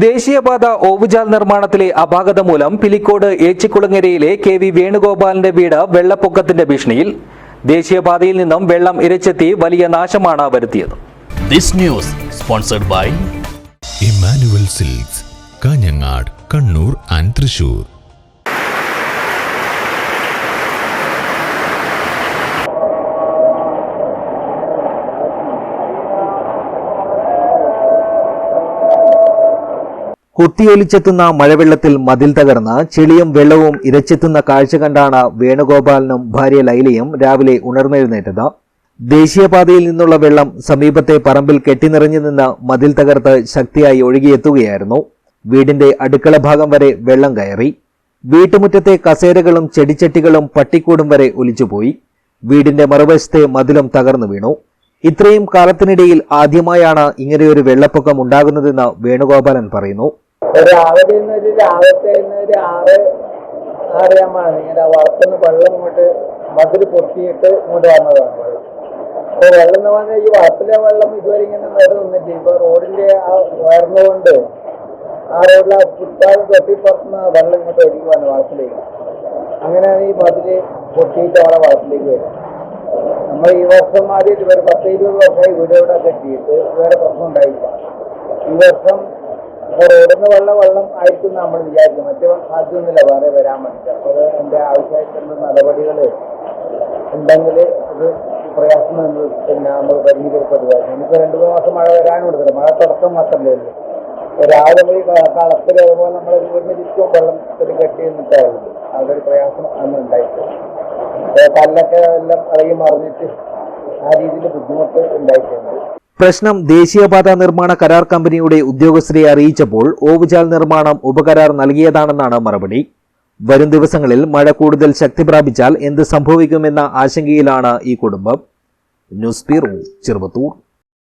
ദേശീയപാത ഓവുചാൽ നിർമ്മാണത്തിലെ അപാകത മൂലം പിലിക്കോട് ഏച്ചിക്കുളങ്ങരയിലെ കെ വി വേണുഗോപാലിന്റെ വീട് വെള്ളപ്പൊക്കത്തിന്റെ ഭീഷണിയിൽ. ദേശീയപാതയിൽ നിന്നും വെള്ളം ഇരച്ചെത്തി വലിയ നാശമാണ് വരുത്തിയത്. This news sponsored by Immanuel Silks Kanhangad Kannur and Thrissur കുത്തിയൊലിച്ചെത്തുന്ന മഴവെള്ളത്തിൽ മതിൽ തകർന്ന് ചെളിയും വെള്ളവും ഇരച്ചെത്തുന്ന കാഴ്ച കണ്ടാണ് വേണുഗോപാലനും ഭാര്യ ലൈലയും രാവിലെ ഉണർന്നെഴുന്നേറ്റത്. ദേശീയപാതയിൽ നിന്നുള്ള വെള്ളം സമീപത്തെ പറമ്പിൽ കെട്ടിനിറഞ്ഞു നിന്ന് മതിൽ തകർത്ത് ശക്തിയായി ഒഴുകിയെത്തുകയായിരുന്നു. വീടിന്റെ അടുക്കള ഭാഗം വരെ വെള്ളം കയറി. വീട്ടുമുറ്റത്തെ കസേരകളും ചെടിച്ചട്ടികളും പട്ടിക്കൂടും വരെ ഒലിച്ചുപോയി. വീടിന്റെ മറുവശത്തെ മതിലും തകർന്നു വീണു. ഇത്രയും കാലത്തിനിടയിൽ ആദ്യമായാണ് ഇങ്ങനെയൊരു വെള്ളപ്പൊക്കം ഉണ്ടാകുന്നതെന്ന് വേണുഗോപാലൻ പറയുന്നു. രാവിലെ ഒരു രാവിലത്തെ ഒരു ആറ് ആറിയാമാണ് ഇങ്ങനെ വളർത്തുന്ന വെള്ളം ഇങ്ങോട്ട് മതിൽ പൊട്ടിയിട്ട് ഇങ്ങോട്ട് വന്നതാണ്. അപ്പൊ വെള്ളം എന്ന് പറഞ്ഞാൽ ഈ വളപ്പിലെ വെള്ളം ഇതുവരെ ഇങ്ങനെ നിന്നിട്ട് ഇപ്പൊ റോഡിന്റെ ആ ഉയർന്നുകൊണ്ട് ആ റോഡിലെ ഫുട്പാത്ത് തട്ടിപ്പുറത്തുന്ന വെള്ളം ഇങ്ങോട്ട് ഒഴുകി വന്നു വളപ്പിലേക്ക് അങ്ങനെയാണ് ഈ മതിൽ പൊട്ടിയിട്ട് അവിടെ വളപ്പിലേക്ക് വരുന്നത് നമ്മൾ ഈ വർഷം ആദ്യം ഇതുവരെ പത്ത് ഇരുപത് വർഷമായി വീട് ഇവിടെ കെട്ടിയിട്ട് വേറെ പ്രശ്നം ഉണ്ടായില്ല. ഈ വർഷം ഇപ്പൊ റോഡിന് വെള്ളം വെള്ളം ആയിരിക്കും നമ്മൾ വിചാരിക്കും. മറ്റേ സാധ്യമൊന്നുമില്ല വേറെ വരാൻ വേണ്ടിയിട്ട് അപ്പോൾ എന്റെ ആവശ്യമായിട്ടുള്ള നടപടികൾ ഉണ്ടെങ്കിൽ അത് പ്രയാസം പിന്നെ നമ്മൾ പരിഹരിക്കപ്പെടുക. ഇനിയിപ്പോൾ രണ്ട് മൂന്ന് മാസം മഴ വരാനും എടുക്കില്ല മഴ തുടക്കം മാത്രമല്ലേ ഉള്ളൂ. രാവിലെ നമ്മൾ കളത്തിൽ അതുപോലെ നമ്മളെ വീടിന് ചുറ്റും വെള്ളത്തിൽ കെട്ടി നിന്നിട്ടായിരുന്നു. അതൊരു പ്രയാസം അന്ന് ഉണ്ടായിട്ടുണ്ട് കല്ലൊക്കെ എല്ലാം കളയും മറിഞ്ഞിട്ട് ആ രീതിയിൽ ബുദ്ധിമുട്ട് ഉണ്ടായിട്ടുണ്ട്. പ്രശ്നം ദേശീയപാത നിർമ്മാണ കരാർ കമ്പനിയുടെ ഉദ്യോഗസ്ഥരെ അറിയിച്ചപ്പോൾ ഓവുചാൽ നിർമ്മാണം ഉപകരാർ നൽകിയതാണെന്നാണ് മറുപടി. വരും ദിവസങ്ങളിൽ മഴ കൂടുതൽ ശക്തി പ്രാപിച്ചാൽ എന്ത് സംഭവിക്കുമെന്ന ആശങ്കയിലാണ് ഈ കുടുംബം. News bureau Cheruvathur.